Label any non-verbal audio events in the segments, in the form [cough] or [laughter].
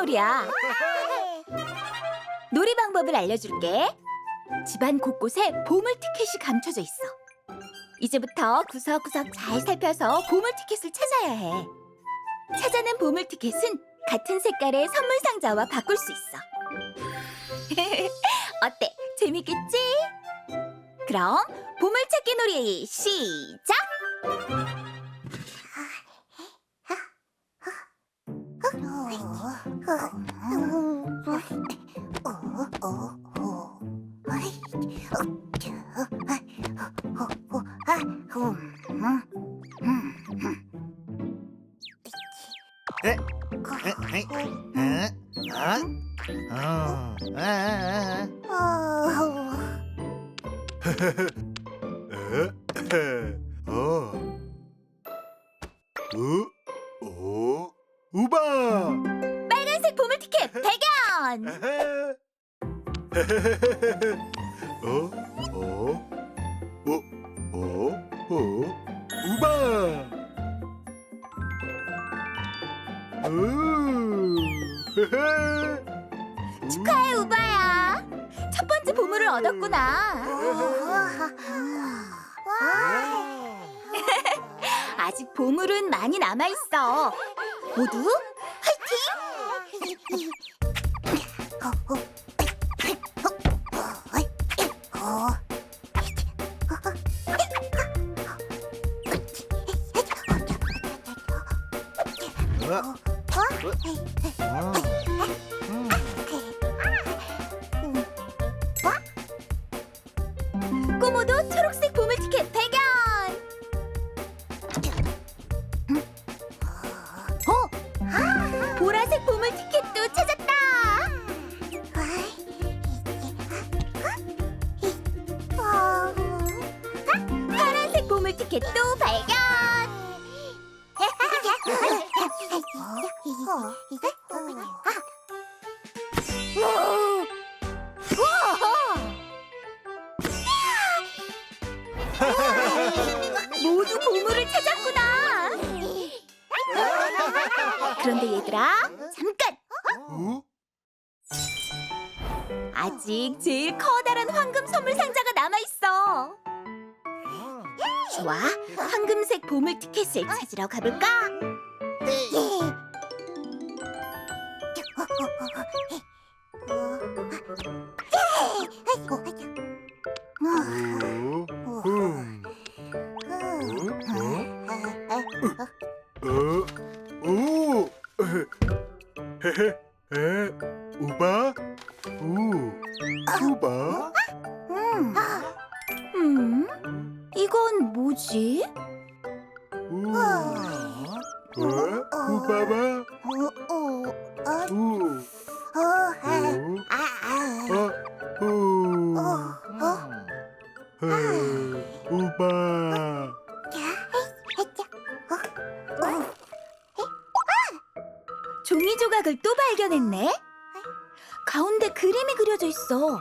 놀이야. 놀이 방법을 알려줄게. 집안 곳곳에 보물 티켓이 감춰져 있어. 이제부터 구석구석 잘 살펴서 보물 티켓을 찾아야 해. 찾아낸 보물 티켓은 같은 색깔의 선물 상자와 바꿀 수 있어. [laughs] 어때? 재밌겠지? 그럼 보물찾기 놀이 시작! 에헤. 어? 어? 어? 어? 어? 우바! 축하해 우바야. 첫 번째 보물을 얻었구나. [laughs] 아직 보물은 많이 남아 있어. 모두 어? 어? 모두 보물을 찾았구나. 그런데 얘들아, 잠깐. 어? 아직 제일 커다란 황금 선물 상자가 남아 있어. 좋아, 황금색 보물 티켓을 찾으러 가볼까? 오, 음. 종이 조각을 또 발견했네. 가운데 그림이 그려져 있어.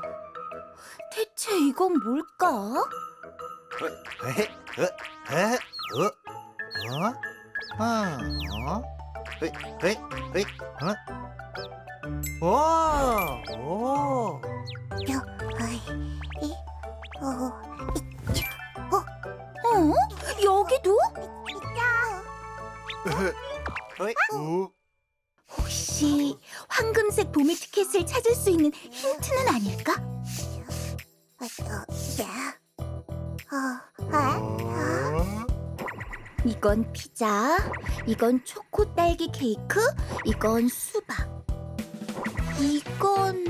대체 이건 뭘까? 헤헤, 어, 에, 어, 어, 어, 헤, 헤, 헤, 어? 오, 오. 어? 여기도? 헤, 오, 혹시 황금색 보물 티켓을 찾을 수 있는 힌트는 아닐까? 어? 이건 피자, 이건 초코 딸기 케이크, 이건 수박. 이건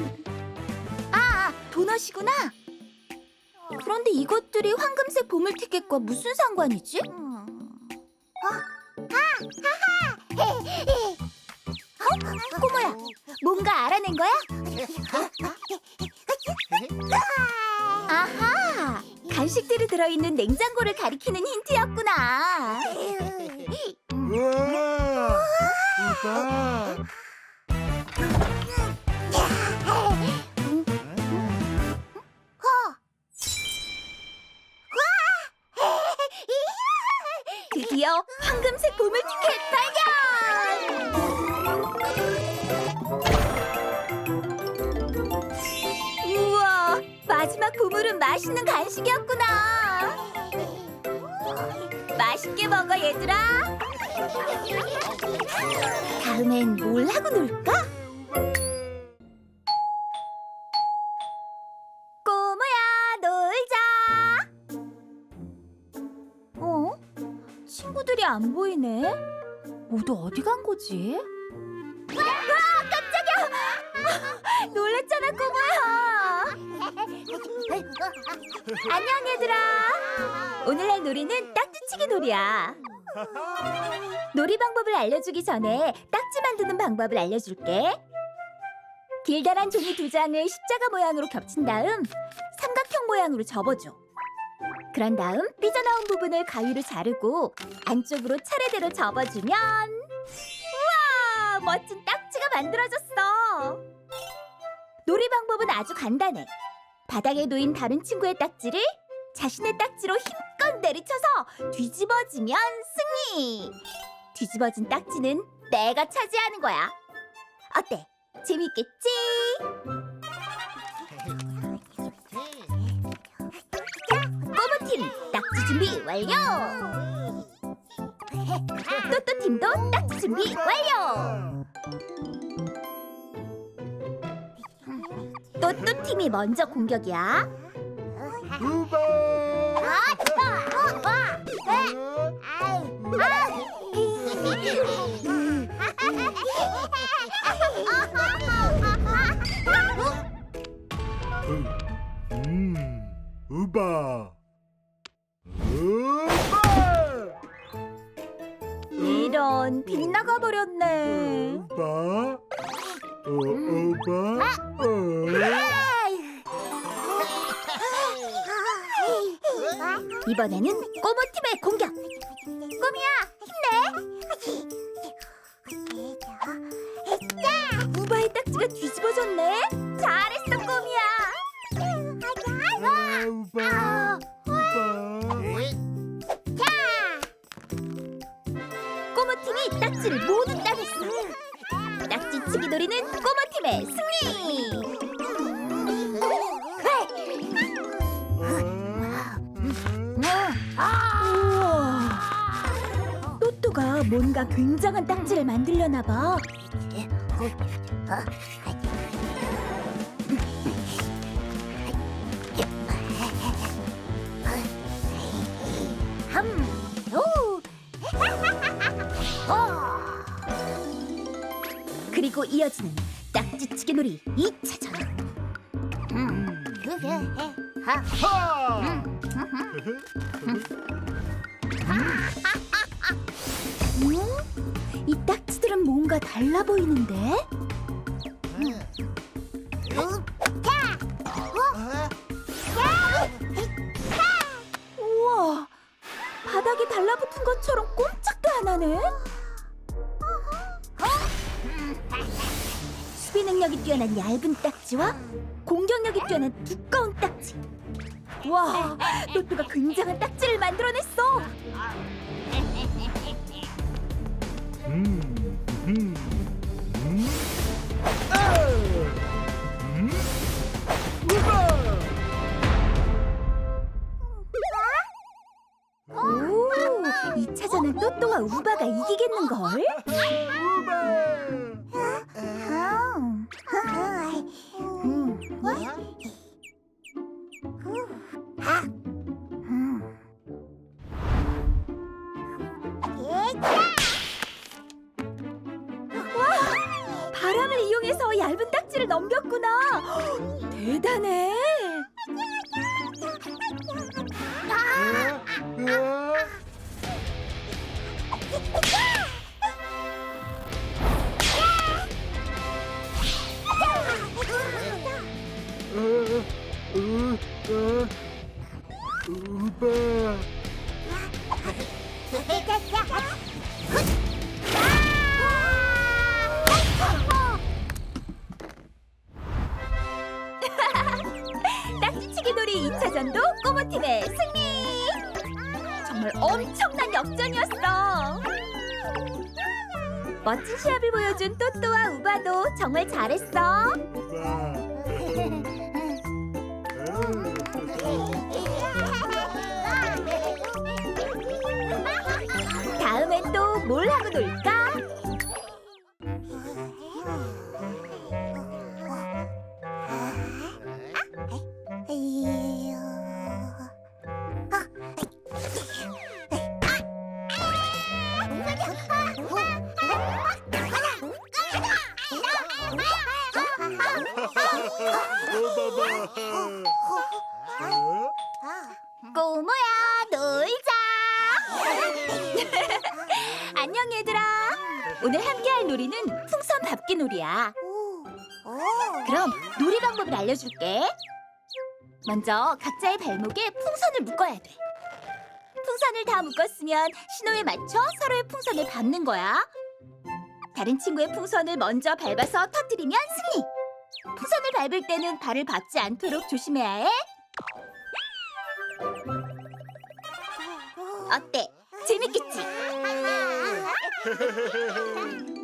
아, 아, 도넛이구나. 그런데 이것들이 황금색 보물 티켓과 무슨 상관이지? 어? 꼬모야, 뭔가 알아낸 거야? 아하, 간식들이 들어있는 냉장고를 가리키는 힌트였구나. 우와, 우바. 맛있게 먹어 얘들아. 다음엔 뭘 하고 놀까? 꼬모야 놀자. 어? 친구들이 안 보이네. 모두 어디 간 거지? 와 깜짝이야! [laughs] 놀랬잖아 꼬모야. [laughs] 안녕 얘들아. 오늘날 놀이는 치기 놀이야. 놀이 방법을 알려주기 전에 딱지 만드는 방법을 알려줄게. 길다란 종이 두 장을 십자가 모양으로 겹친 다음 삼각형 모양으로 접어줘. 그런 다음 삐져나온 부분을 가위로 자르고 안쪽으로 차례대로 접어주면 우와 멋진 딱지가 만들어졌어. 놀이 방법은 아주 간단해. 바닥에 놓인 다른 친구의 딱지를 자신의 딱지로 힘 껏 내리쳐서 뒤집어지면 승리. 뒤집어진 딱지는 내가 차지하는 거야. 어때? 재밌겠지? 꼬부팀 딱지 준비 완료. 또또 팀도 딱지 준비 완료. 또또 팀이 먼저 공격이야. 우바. 음. 이런 빗나가 버렸네. 우바. 어, 우바. 어. 이번에는 꼬모 팀의 공격. 꼬미야 힘내. 우바의 딱지가 뒤집어졌네. 굉장한 딱지를 만들려나 봐. 그리고 이어지는 딱지치기 놀이 2차전. 하! 음? 달라 보이는데? 우와, 바닥에 달라붙은 것처럼 꼼짝도 안 하네. 수비 능력이 뛰어난 얇은 딱지와 공격력이 뛰어난 두꺼운 딱지. 와, 또또가 굉장한 딱지를 만들어냈어. 음! 오, 이 차전은 또또와 우바가 이기겠는걸? 대단 멋진 시합을 보여준 또또와 우바도 정말 잘했어! 방법을 알려줄게. 먼저 각자의 발목에 풍선을 묶어야 돼. 풍선을 다 묶었으면 신호에 맞춰 서로의 풍선을 밟는 거야. 다른 친구의 풍선을 먼저 밟아서 터뜨리면 승리. 풍선을 밟을 때는 발을 밟지 않도록 조심해야 해. 어때? 재밌겠지? [laughs]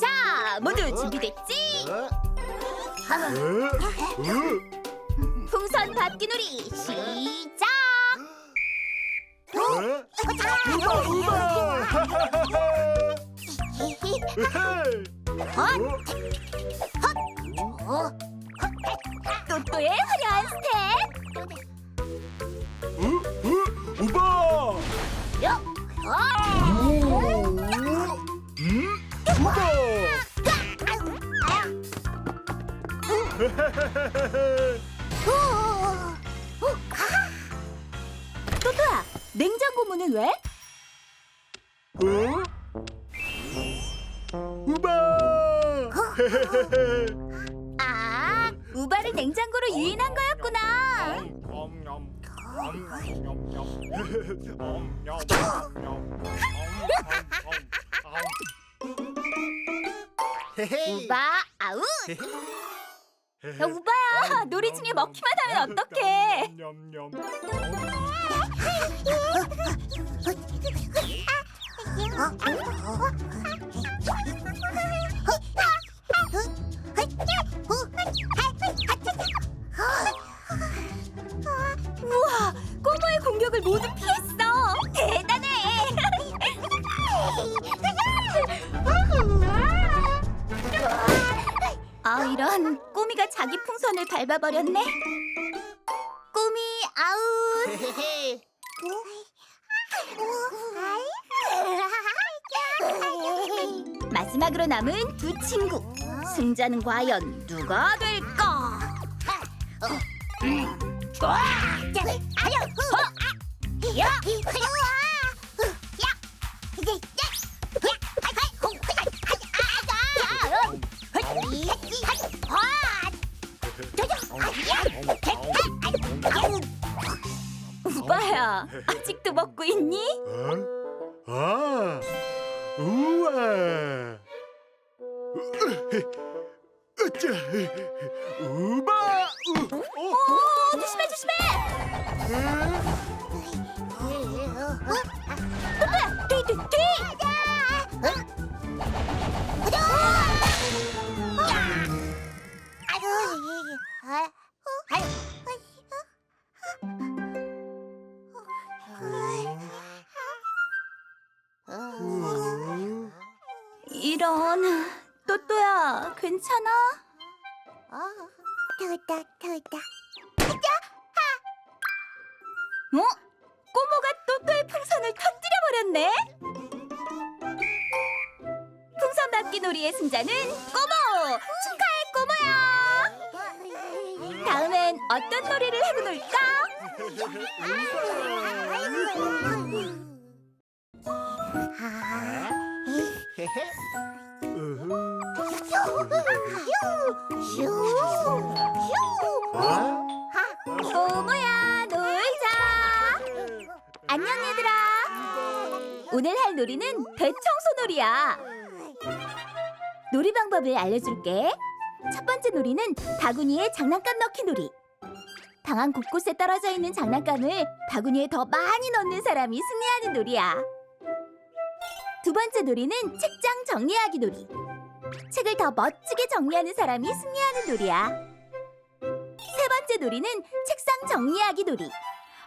자, 모두 준비됐지? 풍선 밟기 놀이 시작! 또또의 화려한 스텝! 또또야, 냉장고 문은 왜? 어? 우바! 아, 우바를 냉장고로 유인한 거였구나. 우바 아웃! 야, 우바야, 놀이 중에 먹기만 하면 어떡해? 우와, 꼬모의 공격을 모두 피했어. 대단해. 아 이런 풍선을 밟아버렸네. 꼬미 아웃. 마지막으로 남은 두 친구. 승자는 과연 누가 될까? 우바야, 아직도 먹고 있니? 어? 이런, 또또야, 괜찮아? 토다 토다 어? 꼬모가 또또의 풍선을 터뜨려 버렸네. 풍선 밟기 놀이의 승자는 꼬모. 축하해, 꼬모야. 다음엔 어떤 놀이를 하고 놀까? 아? 꼬모야, 놀자. 안녕 얘들아. 오늘 할 놀이는 대청소 놀이야. 놀이 방법을 알려줄게. 첫 번째 놀이는 바구니에 장난감 넣기 놀이. 방안 곳곳에 떨어져 있는 장난감을 바구니에 더 많이 넣는 사람이 승리하는 놀이야. 두 번째 놀이는 책장 정리하기 놀이. 책을 더 멋지게 정리하는 사람이 승리하는 놀이야. 세 번째 놀이는 책상 정리하기 놀이.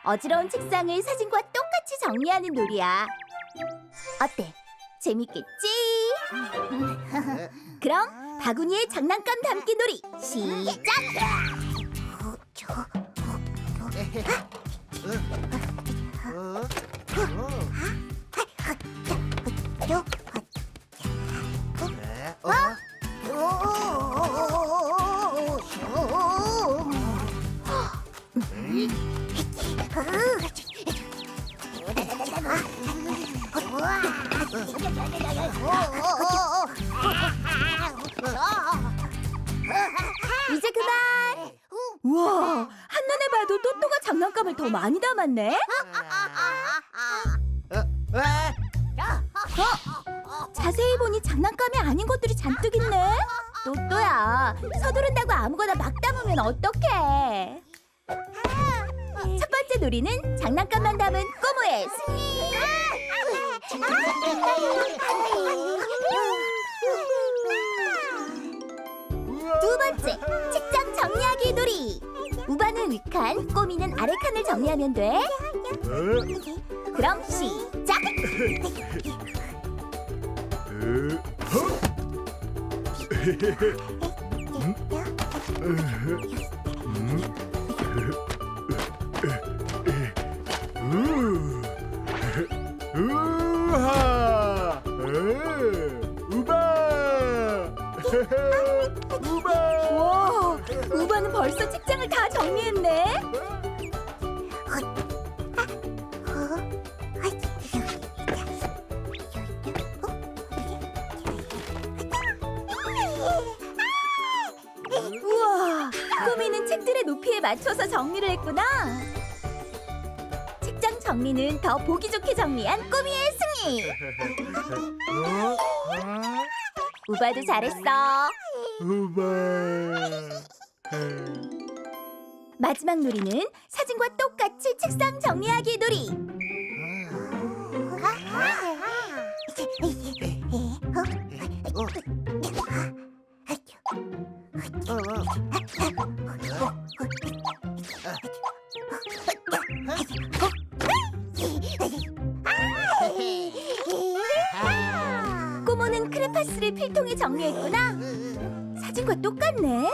어지러운 책상을 사진과 똑같이 정리하는 놀이야. 어때? 재밌겠지? 그럼 바구니에 장난감 담기 놀이 시작! 이제 그만! 우와, 한눈에 봐도 또또가 장난감을 더 많이 담았네? 장난감이 아닌 것들이 잔뜩 있네? 또또야, 서두른다고 아무거나 막 담으면 어떡해? 첫 번째 놀이는 장난감만 담은 꼬무의 승리! 두 번째, 책장 정리하기 놀이! 우바는 위칸, 꼬미는 아래 칸을 정리하면 돼. 어? 그럼 시작! [laughs] 우 [laughs] 우와, 꼬미는 책들의 높이에 맞춰서 정리를 했구나. 책장 정리는 더 보기 좋게 정리한 꼬미의 승리. 어? 우바도 잘했어. 우바! 마지막 놀이는 사진과 똑같이 책상 정리하기 놀이. 필통에 정리했구나. 사진과 똑같네.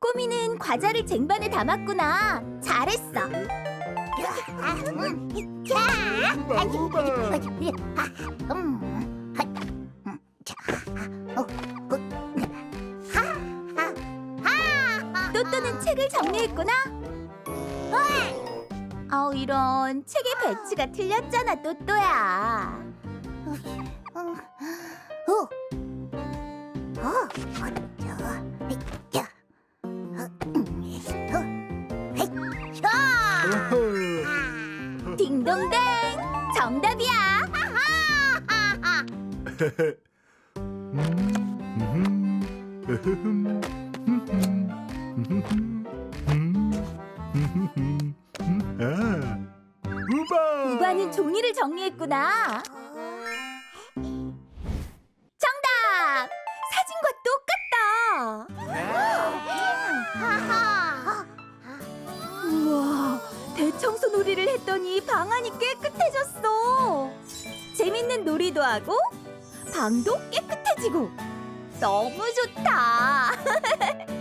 꼬미는 과자를 쟁반에 담았구나. 잘했어. 우 바! 또또는 책을 정리했구나. 아 이런 책의 배치가 틀렸잖아 또또야. 아, 우바! 우바는 종이를 정리했구나. 정답! 사진과 똑같다. 우와, 대청소 놀이를 했더니 방안이 깨끗해졌어. 재밌는 놀이도 하고 방도 깨끗해지고 너무 좋다. [laughs]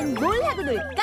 다음엔 뭘 하고 놀까?